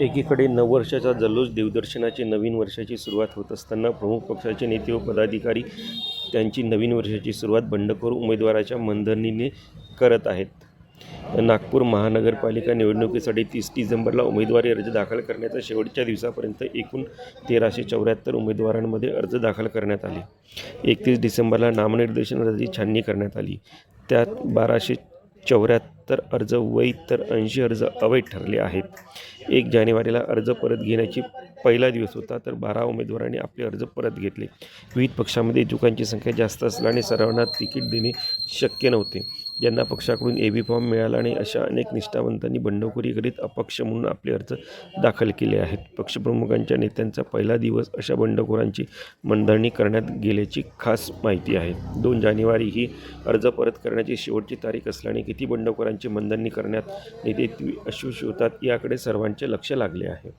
एकीकडे नववर्षाचा जल्लोष देवदर्शनाची नवीन वर्षाची सुरुवात होत असताना प्रमुख पक्षाचे नेते व पदाधिकारी त्यांची नवीन वर्षाची सुरुवात बंडखोर उमेदवाराच्या मनधरणीने करत आहेत. नागपूर महानगरपालिका निवडणुकीसाठी तीस डिसेंबरला उमेदवारी अर्ज दाखल करण्याच्या शेवटच्या दिवसापर्यंत एकूण तेराशे चौऱ्याहत्तर उमेदवारांमध्ये अर्ज दाखल करण्यात आले. एकतीस डिसेंबरला नामनिर्देशन अर्जाची छाननी करण्यात आली. त्यात बाराशे चौऱ्याहत्तर अर्ज वैध तर ऐंशी अर्ज अवैध ठरले आहेत. एक जानेवारीला अर्ज परत घेण्याची पहिला दिवस होता तर बारा उमेदवारांनी आपले अर्ज परत घेतले. विविध पक्षामध्ये इच्छुकांची संख्या जास्त असल्याने सर्वांना तिकीट देणे शक्य नव्हते. ज्यांना पक्षाकडून ए बी फॉर्म मिळाला आणि अशा अनेक निष्ठावंतांनी बंडखोरी करीत अपक्ष म्हणून आपले अर्ज दाखल केले आहेत. पक्षप्रमुखांच्या नेत्यांचा पहिला दिवस अशा बंडखोरांची मनधरणी करण्यात गेल्याची खास माहिती आहे. दोन जानेवारी ही अर्ज परत करण्याची शेवटची तारीख असल्याने किती बंडखोरांची मनधरणी करण्यात नेते अश्वश होतात याकडे सर्वांचे लक्ष लागले आहे.